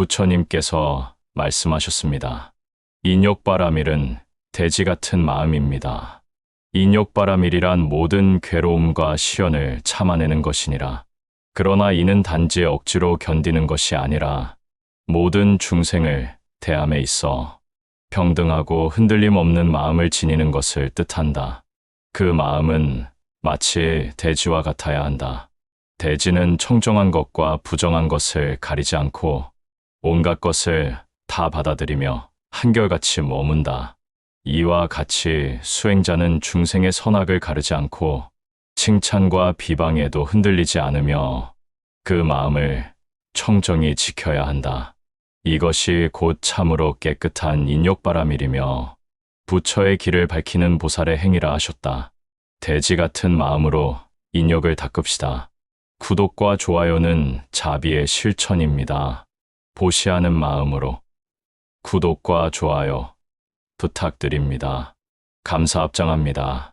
부처님께서 말씀하셨습니다. 인욕바라밀은 돼지 같은 마음입니다. 인욕바라밀이란 모든 괴로움과 시련을 참아내는 것이니라. 그러나 이는 단지 억지로 견디는 것이 아니라 모든 중생을 대함에 있어 평등하고 흔들림 없는 마음을 지니는 것을 뜻한다. 그 마음은 마치 돼지와 같아야 한다. 돼지는 청정한 것과 부정한 것을 가리지 않고 온갖 것을 다 받아들이며 한결같이 머문다. 이와 같이 수행자는 중생의 선악을 가르지 않고 칭찬과 비방에도 흔들리지 않으며 그 마음을 청정히 지켜야 한다. 이것이 곧 참으로 깨끗한 인욕바라밀이며 부처의 길을 밝히는 보살의 행위라 하셨다. 돼지 같은 마음으로 인욕을 닦읍시다. 구독과 좋아요는 자비의 실천입니다. 보시하는 마음으로 구독과 좋아요 부탁드립니다. 감사 합장합니다.